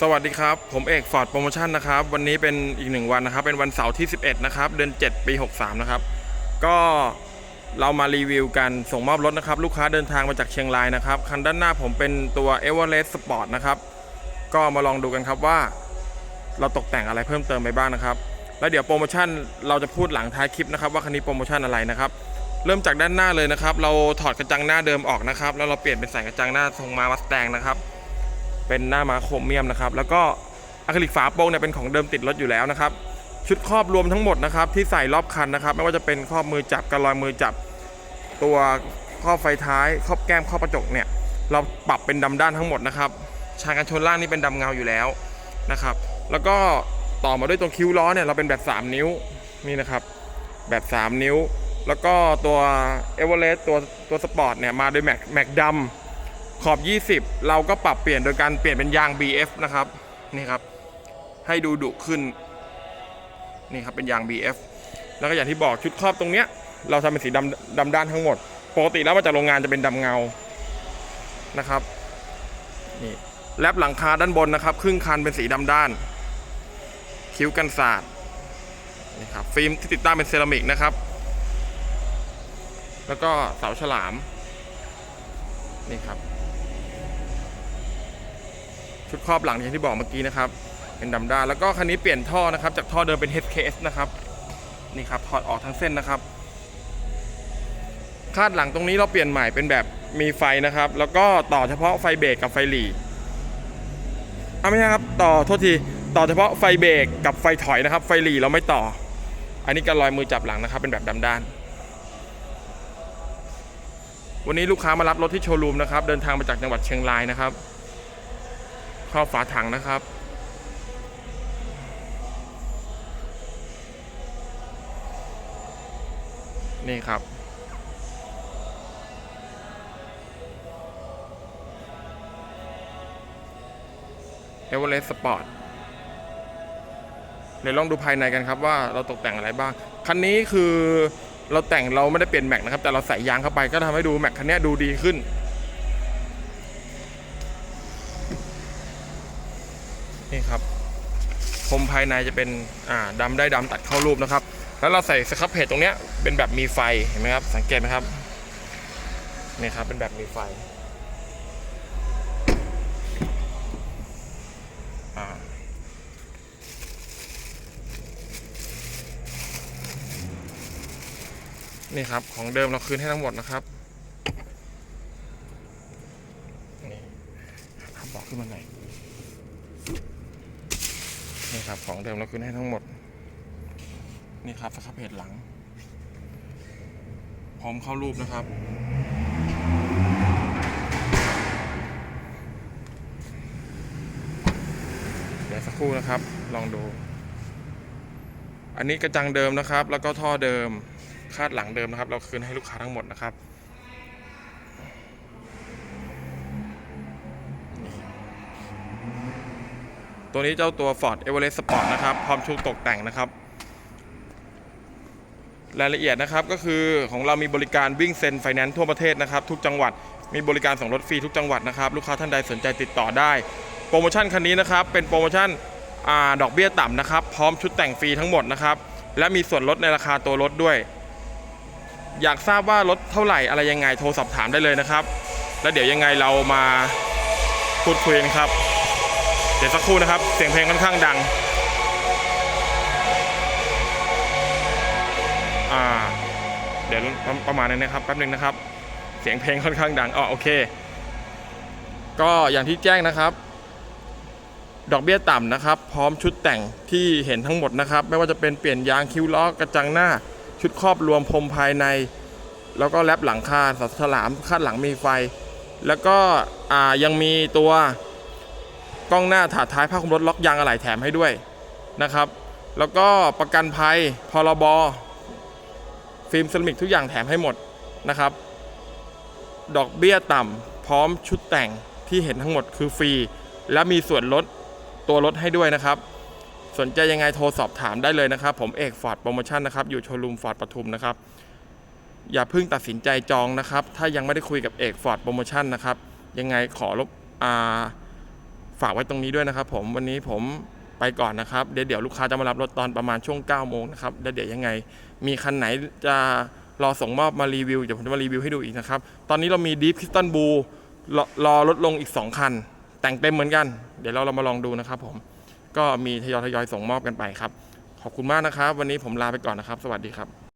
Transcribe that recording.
สวัสดีครับ ผมเอกฟอร์ดโปรโมชั่นนะครับ วันนี้เป็นอีกหนึ่งวันนะครับ เป็นวันเสาร์ที่ 11 นะครับ เดือน 7 ปี 63 นะครับ ก็เรามารีวิวกันส่งมอบรถนะครับ ลูกค้าเดินทางมาจากเชียงรายนะครับ คันด้านหน้าผมเป็นตัว e v e r e s t Sport นะครับ ก็มาลองดูกันครับว่า เราตกแต่งอะไรเพิ่มเติมไปบ้างนะครับ แล้วเดี๋ยวโปรโมชั่นเราจะพูดหลังท้ายคลิปนะครับว่าคันนี้โปรโมชั่นอะไรนะครับ เริ่มจากด้านหน้าเลยนะครับ เราถอดกระจังหน้าเดิมออกนะครับ แล้วเราเปลี่ยนเป็นใส่กระจังหน้าทรงมามัสแตงนะครับ เป็นหน้ามาโครเมียมนะครับ แล้วก็อะคริลิกฝาโปร่งเนี่ยเป็นของเดิมติดรถอยู่แล้วนะครับ ชุดครอบรวมทั้งหมดนะครับ ที่ใส่รอบคันนะครับ ไม่ว่าจะเป็นครอบมือจับกระลอยมือจับ ตัวครอบไฟท้าย ครอบแก้มครอบกระจกเนี่ยเราปรับเป็นดำด้านทั้งหมดนะครับชานกันชนล่างนี่เป็นดำเงาอยู่แล้วนะครับ แล้วก็ต่อมาด้วยตรงคิ้วล้อเนี่ยเราเป็นแบบ 3 นิ้วนี่นะครับแบบ 3 นิ้ว แล้วก็ตัวเอเวอเรสต์ตัวตัวสปอร์ตเนี่ยมาด้วยแม็กแม็กดำ ขอบ 20 เราก็ปรับเปลี่ยนโดยการเปลี่ยนเป็นยาง BF นะครับนี่ครับ ให้ดูดุขึ้นนี่ครับเป็นยาง BF แล้วก็อย่างที่บอกชุดครอบตรงเนี้ย เราทำเป็นสีดำดำด้านทั้งหมด ปกติแล้วมาจากโรงงานจะเป็นดำเงานะครับนี่แลบหลังคาด้านบนนะครับ ครึ่งคันเป็นสีดำด้าน คิ้วกันศาสตร์นี่ครับฟิล์มที่ติดตั้งเป็นเซรามิกนะครับ แล้วก็เสาฉลามนี่ครับ ชุดครอบหลังอย่างที่บอกเมื่อกี้นะครับ เป็นดำด้านแล้วก็คันนี้เปลี่ยนท่อนะครับ จากท่อเดิมเป็น HKS นะครับนี่ครับถอดออกทั้งเส้นนะครับ คาดหลังตรงนี้เราเปลี่ยนใหม่เป็นแบบมีไฟนะครับ แล้วก็ต่อเฉพาะไฟเบรกกับไฟหลีอะไม่ใช่ครับ ต่อโทษทีต่อเฉพาะไฟเบรกกับไฟถอยนะครับ ไฟหลีเราไม่ต่อ อันนี้การลอยมือจับหลังนะครับ เป็นแบบดำด้าน วันนี้ลูกค้ามารับรถที่โชว์รูมนะครับ เดินทางมาจากจังหวัดเชียงรายนะครับ เข้าฝาถังนะครับ นี่ครับ เอเวอเรสต์สปอร์ตเดี๋ยวลองดูภายในกันครับว่าเราตกแต่งอะไรบ้าง คันนี้คือเราแต่งเราไม่ได้เปลี่ยนแม็กนะครับ แต่เราใส่ยางเข้าไปก็ทำให้ดูแม็กคันนี้ดูดีขึ้น นี่ครับพรมภายในจะเป็นอ่าดำได้ดำตัดเข้ารูปนะครับ แล้วเราใส่สครับเพจตรงเนี้ยเป็นแบบมีไฟเห็นไหมครับ สังเกตไหมครับนี่ครับเป็นแบบมีไฟนี่ครับ ของเดิมเราคืนให้ทั้งหมดนะครับนี่ครับบอกขึ้นมาหน่อย ครับ ของเดิมเราคืนให้ทั้งหมด นี่ครับสครับเพจหลัง พร้อมเข้ารูปนะครับเดี๋ยวสักครู่นะครับ ลองดู อันนี้กระจังเดิมนะครับ แล้วก็ท่อเดิมคาดหลังเดิมนะครับ เราคืนให้ลูกค้าทั้งหมดนะครับ ตัวนี้เจ้าตัว Ford Everest Sport นะครับพร้อมชุดตกแต่งนะครับ รายละเอียดนะครับก็คือของเรามีบริการวิ่งเซ็นไฟแนนซ์ทั่วประเทศนะครับ ทุกจังหวัดมีบริการส่งรถฟรีทุกจังหวัดนะครับ ลูกค้าท่านใดสนใจติดต่อได้ โปรโมชั่นคันนี้นะครับ เป็นโปรโมชั่นอดอกเบี้ยต่ำนะครับ พร้อมชุดแต่งฟรีทั้งหมดนะครับ และมีส่วนลดในราคาตัวรถด้วย อยากทราบว่ารถเท่าไหร่อะไรยังไงโทรสอบถามได้เลยนะครับ แล้วเดี๋ยวยังไงเรามาพูดคุยกันครับ ดี๋ยวสักครู่นะครับ เสียงเพลงค่อนข้างดัง อ่า เดี๋ยวประประมาณนี้นะครับแป๊บหนึงนะครับ เสียงเพลงค่อนข้างดังอ๋อโอเค ก็อย่างที่แจ้งนะครับ ดอกเบี้ยต่ำนะครับ พร้อมชุดแต่งที่เห็นทั้งหมดนะครับ ไม่ว่าจะเป็นเปลี่ยนยางคิ้วล้อกระจังหน้า ชุดครอบรวมพรมภายใน แล้วก็แลบหลังคาเสาฉลามคาดหลังมีไฟ แล้วก็ยังมีตัว กล้องหน้าถาดท้ายผ้าคลุมรถล็อกยางอะไหล่แถมให้ด้วยนะครับ แล้วก็ประกันภัยพรบฟิล์มเซรามิกทุกอย่างแถมให้หมดนะครับ ดอกเบี้ยต่ำพร้อมชุดแต่งที่เห็นทั้งหมดคือฟรี และมีส่วนลดตัวลดให้ด้วยนะครับ สนใจยังไงโทรสอบถามได้เลยนะครับ ผมเอกฟอร์ดโปรโมชั่นนะครับอยู่โชว์รูมฟอร์ดปทุมนะครับอย่าเพิ่งตัดสินใจจองนะครับ ถ้ายังไม่ได้คุยกับเอกฟอร์ดโปรโมชั่นนะครับ ยังไงขอรบอ่าากไว้ตรงนี้ด้วยนะครับ ผมวันนี้ผมไปก่อนนะครับเดี๋ยวเดี๋ยวลูกค้าจะมารับรถตอนประมาณช่วง9โมงนะครับแล้วเดี๋ยวยังไง มีคันไหนจะรอส่งมอบมารีวิวเดี๋ยวผมจะมารีวิวให้ดูอีกนะครับ ตอนนี้เรามี Deep Piston Blue รอรอลดลงอีก 2 คัน แต่งเต็มเหมือนกัน เดี๋ยวเราเรามาลองดูนะครับผมก็มีทยอยทยอยส่งมอบกันไปครับ ขอบคุณมากนะครับ วันนี้ผมลาไปก่อนนะครับ สวัสดีครับ